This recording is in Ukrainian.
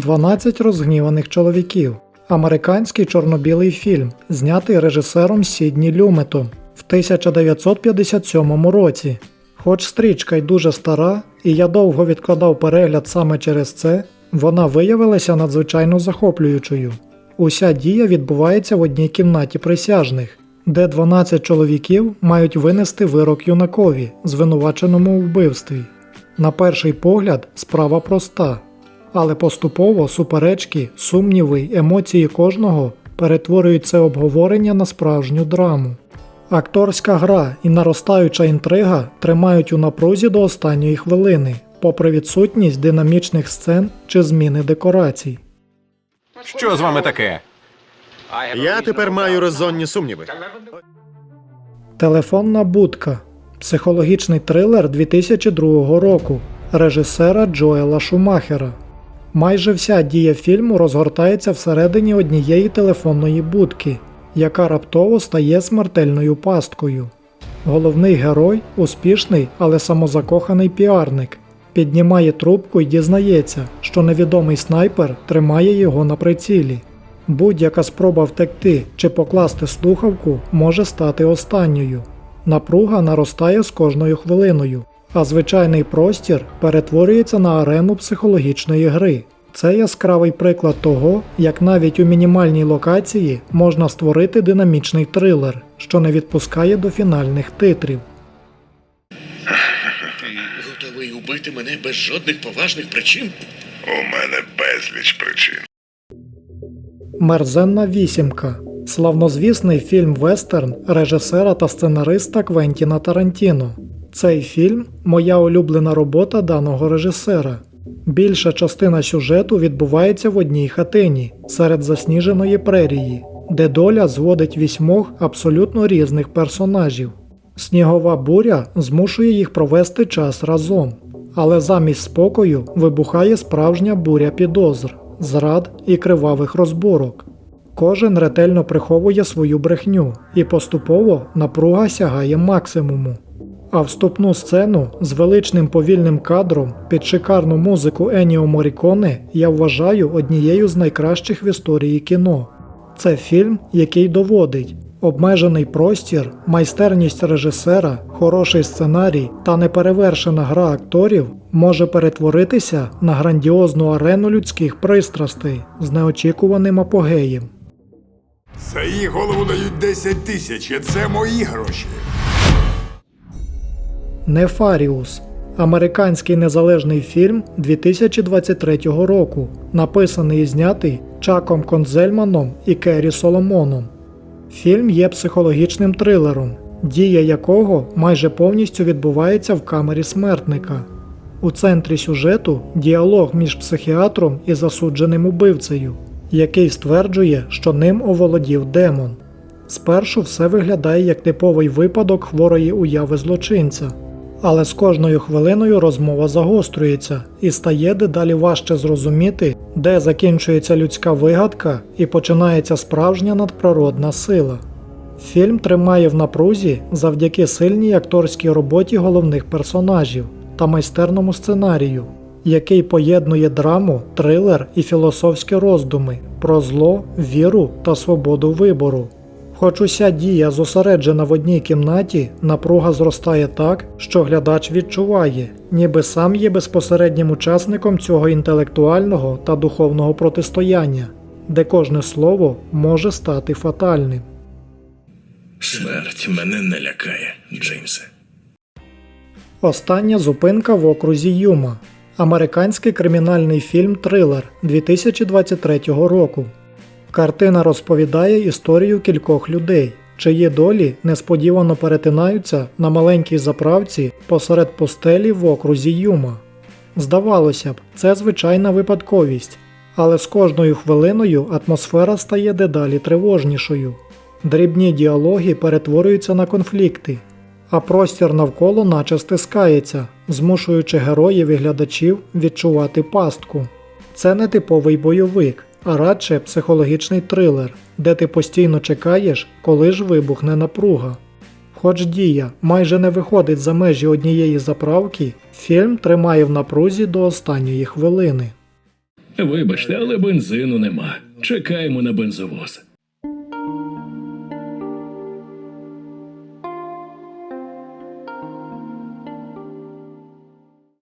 12 розгніваних чоловіків. Американський чорно-білий фільм, знятий режисером Сідні Люметом в 1957 році. Хоч стрічка й дуже стара, і я довго відкладав перегляд саме через це, вона виявилася надзвичайно захоплюючою. Уся дія відбувається в одній кімнаті присяжних, де 12 чоловіків мають винести вирок юнакові, звинуваченому у вбивстві. На перший погляд, справа проста, але поступово суперечки, сумніви емоції кожного перетворюють це обговорення на справжню драму. Акторська гра і наростаюча інтрига тримають у напрузі до останньої хвилини, попри відсутність динамічних сцен чи зміни декорацій. Що з вами таке? Я тепер маю резонні сумніви. Телефонна будка психологічний трилер 2002 року режисера Джоела Шумахера. Майже вся дія фільму розгортається всередині однієї телефонної будки, яка раптово стає смертельною пасткою. Головний герой успішний, але самозакоханий піарник. Піднімає трубку і дізнається, що невідомий снайпер тримає його на прицілі. Будь-яка спроба втекти чи покласти слухавку може стати останньою. Напруга наростає з кожною хвилиною, а звичайний простір перетворюється на арену психологічної гри. Це яскравий приклад того, як навіть у мінімальній локації можна створити динамічний трилер, що не відпускає до фінальних титрів. Ти готовий убити мене без жодних поважних причин? У мене безліч причин. Мерзенна вісімка славнозвісний фільм вестерн режисера та сценариста Квентіна Тарантіно. Цей фільм моя улюблена робота даного режисера. Більша частина сюжету відбувається в одній хатині серед засніженої прерії, де доля зводить вісьмох абсолютно різних персонажів. Снігова буря змушує їх провести час разом, але замість спокою вибухає справжня буря підозр, зрад і кривавих розборок. Кожен ретельно приховує свою брехню, і поступово напруга сягає максимуму. А вступну сцену з величним повільним кадром під шикарну музику Еніо Моріконе я вважаю однією з найкращих в історії кіно. Це фільм, який доводить обмежений простір, майстерність режисера, хороший сценарій та неперевершена гра акторів може перетворитися на грандіозну арену людських пристрастей з неочікуваним апогеєм. За її голову дають 10 тисяч, це мої гроші. Нефаріус американський незалежний фільм 2023 року, написаний і знятий Чаком Конзельманом і Керрі Соломоном. Фільм є психологічним трилером, дія якого майже повністю відбувається в камері смертника. У центрі сюжету діалог між психіатром і засудженим убивцею, який стверджує, що ним оволодів демон. Спершу все виглядає як типовий випадок хворої уяви злочинця, але з кожною хвилиною розмова загострюється і стає дедалі важче зрозуміти, де закінчується людська вигадка і починається справжня надприродна сила. Фільм тримає в напрузі завдяки сильній акторській роботі головних персонажів та майстерному сценарію, який поєднує драму, трилер і філософські роздуми про зло, віру та свободу вибору. Хоч уся дія зосереджена в одній кімнаті, напруга зростає так, що глядач відчуває, ніби сам є безпосереднім учасником цього інтелектуального та духовного протистояння, де кожне слово може стати фатальним. Смерть мене не лякає, Джеймсе. Остання зупинка в окрузі Юма. Американський кримінальний фільм Трилер 2023 року. Картина розповідає історію кількох людей, чиї долі несподівано перетинаються на маленькій заправці посеред пустелі в окрузі Юма. Здавалося б, це звичайна випадковість, але з кожною хвилиною атмосфера стає дедалі тривожнішою. Дрібні діалоги перетворюються на конфлікти, а простір навколо наче стискається, змушуючи героїв і глядачів відчувати пастку. Це не типовий бойовик, а радше психологічний трилер, де ти постійно чекаєш, коли ж вибухне напруга. Хоч дія майже не виходить за межі однієї заправки, фільм тримає в напрузі до останньої хвилини. Вибачте, але бензину нема. Чекаємо на бензовоз.